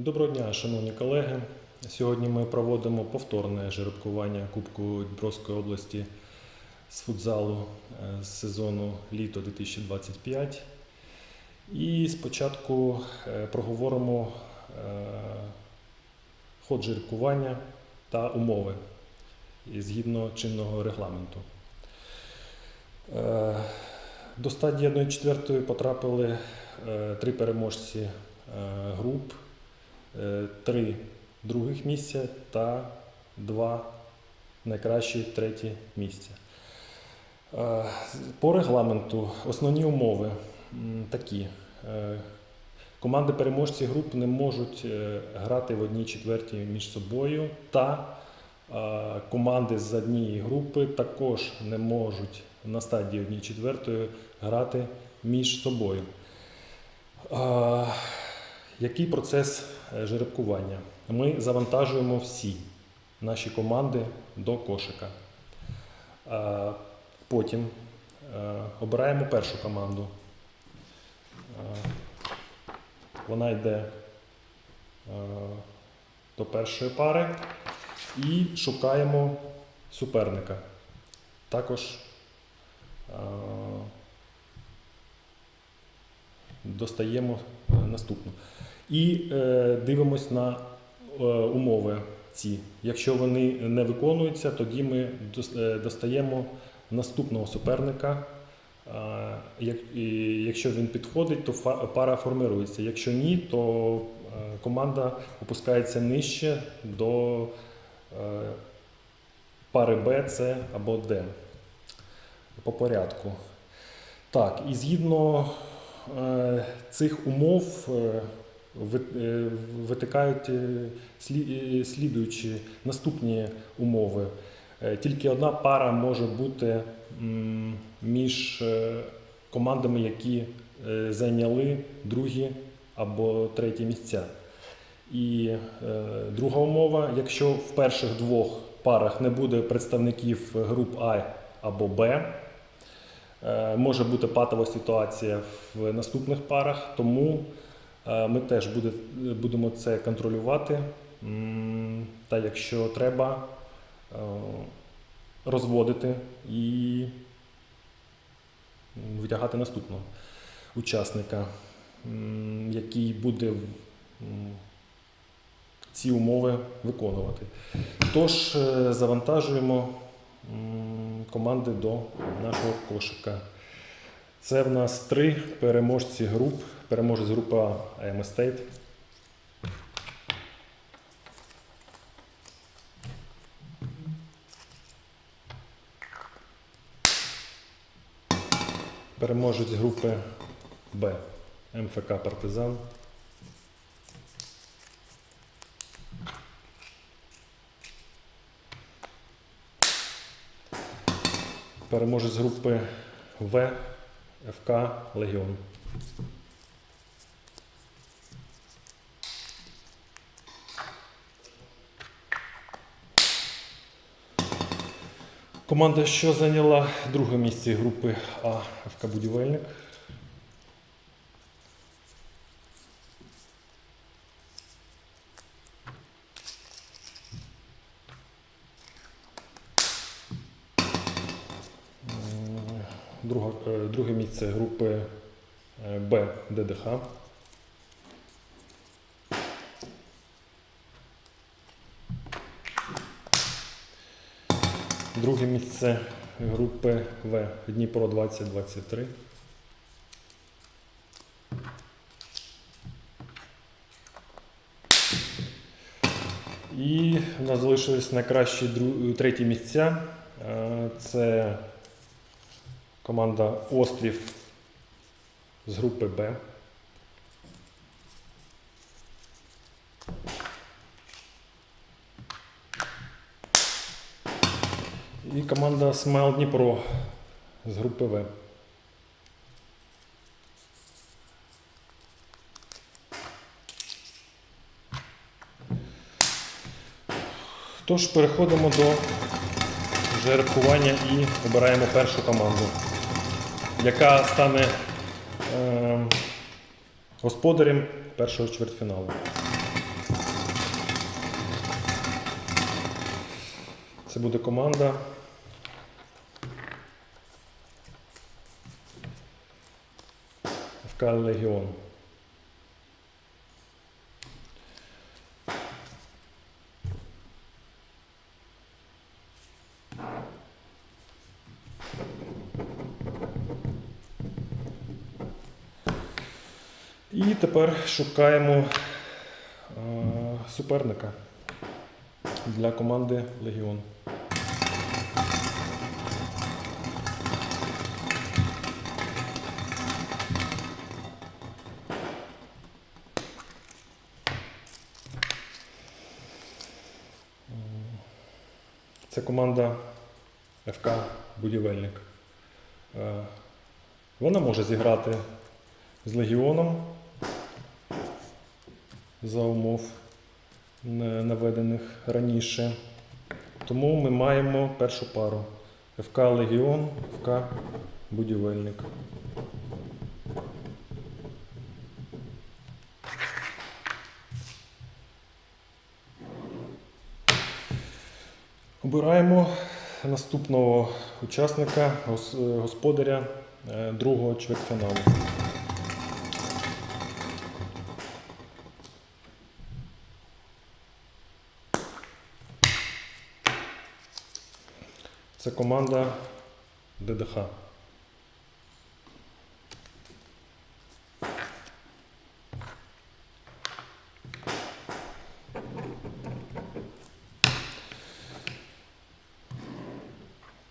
Доброго дня, шановні колеги. Сьогодні ми проводимо повторне жеребкування Кубку Дніпровської області з футзалу е, з сезону літо 2025. І спочатку е, проговоримо е, ход жеребкування та умови згідно чинного регламенту. До стадії 1-4 потрапили три переможці груп, три других місця та два найкращі треті місця. Е, По регламенту основні умови такі. Е, Команди переможці груп не можуть е, грати в одній четвертій між собою, та е, команди з однієї групи також не можуть на стадії 1 четвертої грати між собою. Е, Який процес е, жеребкування? Ми завантажуємо всі наші команди до кошика. Е, Потім е, обираємо першу команду. Е, Вона йде е, до першої пари і шукаємо суперника. Також е, достаємо е, наступну. І е, дивимось на е, умови ці. Якщо вони не виконуються, тоді ми е, достаємо наступного суперника. Якщо він підходить, то пара формирується. Якщо ні, то е, команда опускається нижче до е, пари Б, С або Д. По порядку. Так, і згідно цих умов витикають е, е, слідуючі наступні умови. Е, Тільки одна пара може бути між е, командами, які е, зайняли другі або треті місця. І е, друга умова, якщо в перших двох парах не буде представників груп А або Б, е, може бути патова ситуація в наступних парах, тому е, ми теж буде, будемо це контролювати. Та якщо треба, е, розводити і витягати наступного учасника, який буде ці умови виконувати. Тож е, завантажуємо команди до нашого кошика. Це в нас три переможці груп. Переможець групи А AM Estate. Переможець групи Б МФК Партизан. Переможець групи В ФК Легіон. Команда, що зайняла друге місце групи А ФК Будівельник. Е, друге місце групи е, Б ДДХ. Друге місце групи В Дніпро 2023. І у нас залишились найкращі треті місця. Е, Це команда Острів з групи Б. І команда Смайл Дніпро з групи В. Тож, переходимо до жеребкування і обираємо першу команду, яка стане е, господарем першого чвертьфіналу. Це буде команда Легіон. І тепер шукаємо е, суперника для команди Легіон. Це команда ФК Будівельник. Е, Вона може зіграти з Легіоном за умов наведених раніше. Тому ми маємо першу пару ФК Легіон, ФК Будівельник. Обираємо наступного учасника, гос- господаря е, другого чвертьфіналу. Це команда ДДХ.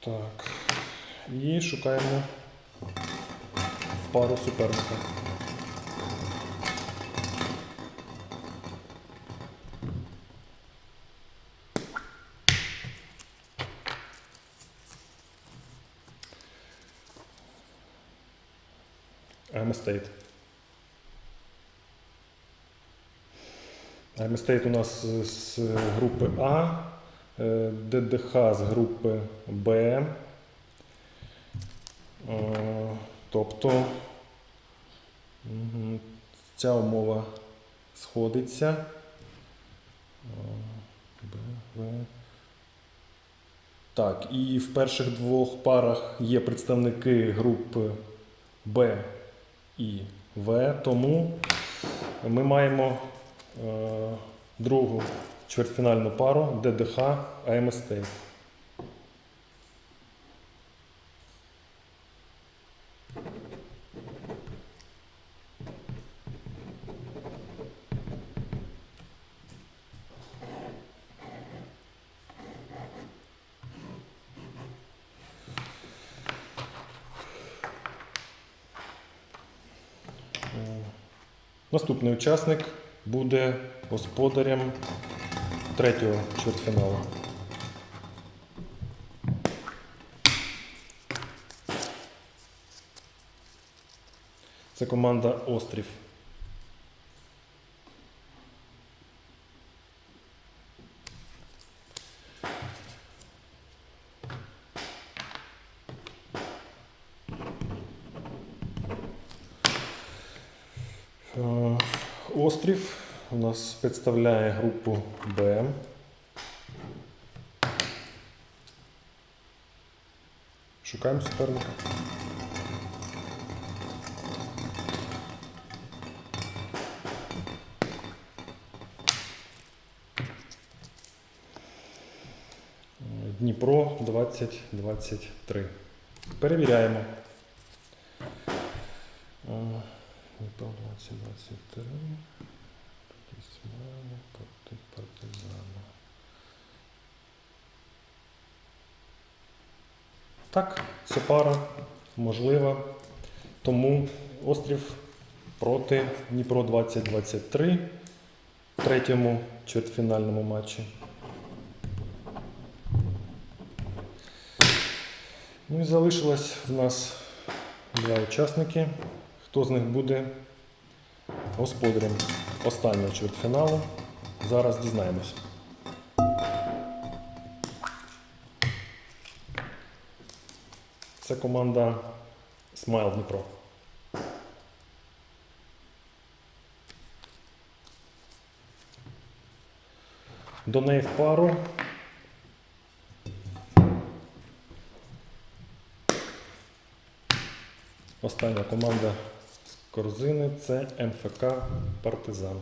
Так. І шукаємо пару суперника. I'm State у нас з групи А, ДДХ з групи Б. Е, Тобто ця умова сходиться. Е. Так, і в перших двох парах є представники групи Б і В, тому ми маємо е, другу чвертьфінальну пару ДДХ АМСТ. Е, Наступний учасник буде господарем третього чвертьфіналу. Це команда Острів. Е, Острів у нас представляє групу Б. Шукаємо суперника. Дніпро 2023. Перевіряємо. Е, Дніпро 2023. Тут Ісмаїл проти партизана. Так, це пара можлива. Тому острів проти Дніпро 2023 в третьому чвертьфінальному матчі. Ну і залишилось в нас два учасники. Хто з них буде господарем останнього чвертьфіналу? Зараз дізнаємось. Це команда Смайл Дніпро. До неї в пару. Остання команда з корзини це МФК Партизан.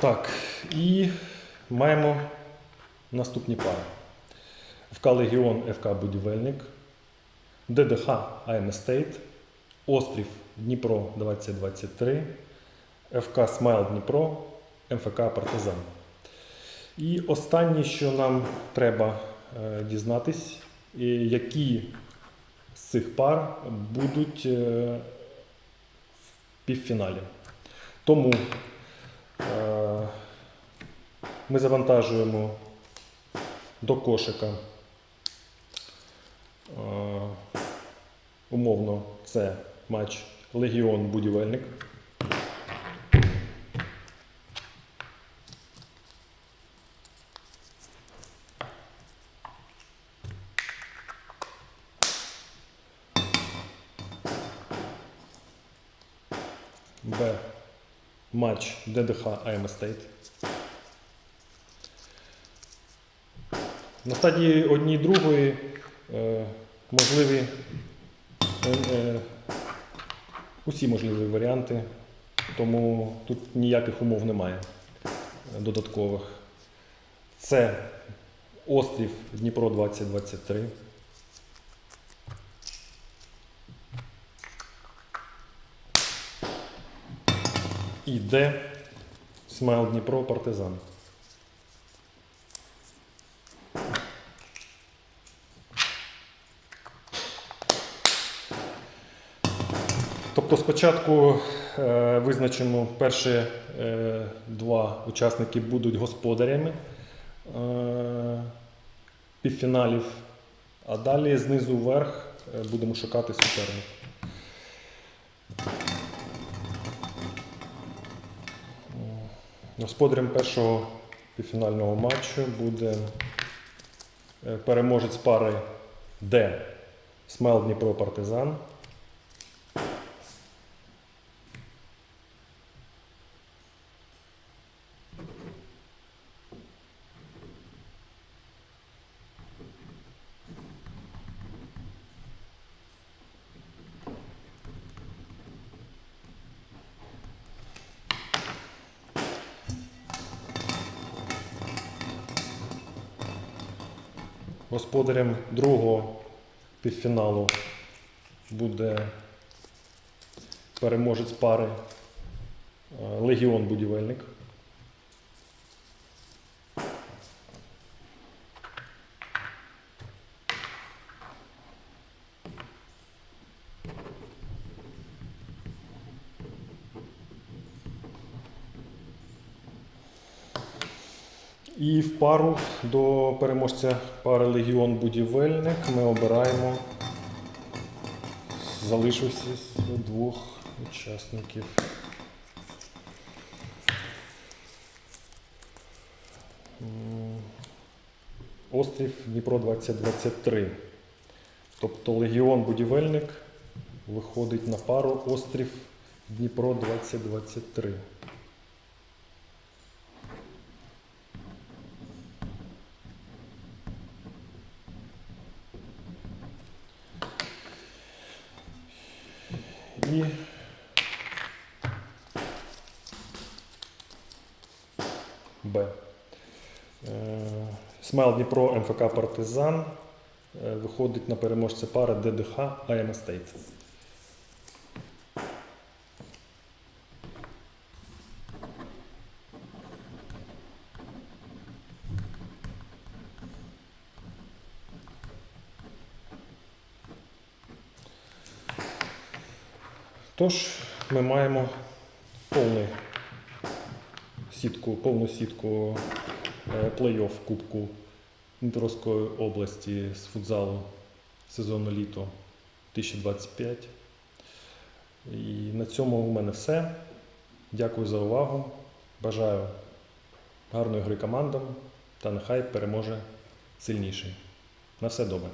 Так, і маємо наступні пари. ФК Легіон, ФК Будівельник, ДДХ АМ Стейт, Острів Дніпро 2023, ФК Смайл Дніпро, МФК Партизан. І останнє, що нам треба е, дізнатись, які з цих пар будуть е, в півфіналі. Тому Ми завантажуємо до кошика. е, Умовно, це матч Легіон Будівельник. Б. Матч ДДХ АМ Стейт. На стадії одній другої е, можливі е, е, усі можливі варіанти, тому тут ніяких умов немає додаткових. Це острів Дніпро 2023. І Д. Смайл Дніпро Партизан. Тобто спочатку е, визначимо перші е, два учасники будуть господарями е, півфіналів, а далі знизу вверх будемо шукати суперників. Господарем першого півфінального матчу буде переможець пари Д. Смел Дніпро Партизан. Господарем другого півфіналу буде переможець пари е, Легіон Будівельник. І в пару до переможця пари Легіон Будівельник ми обираємо залишився з двох учасників. Острів Дніпро 2023. Тобто Легіон Будівельник виходить на пару Острів Дніпро 2023. І Б. Е, Смайл Дніпро МФК Партизан е, виходить на переможця пари ДДХ АМ Стейт. Тож ми маємо повний сітку, повну сітку е, плей-офф Кубку Дніпровської області з футзалу сезону літо 2025. І на цьому у мене все. Дякую за увагу. Бажаю гарної гри командам та нехай переможе сильніший. На все добре.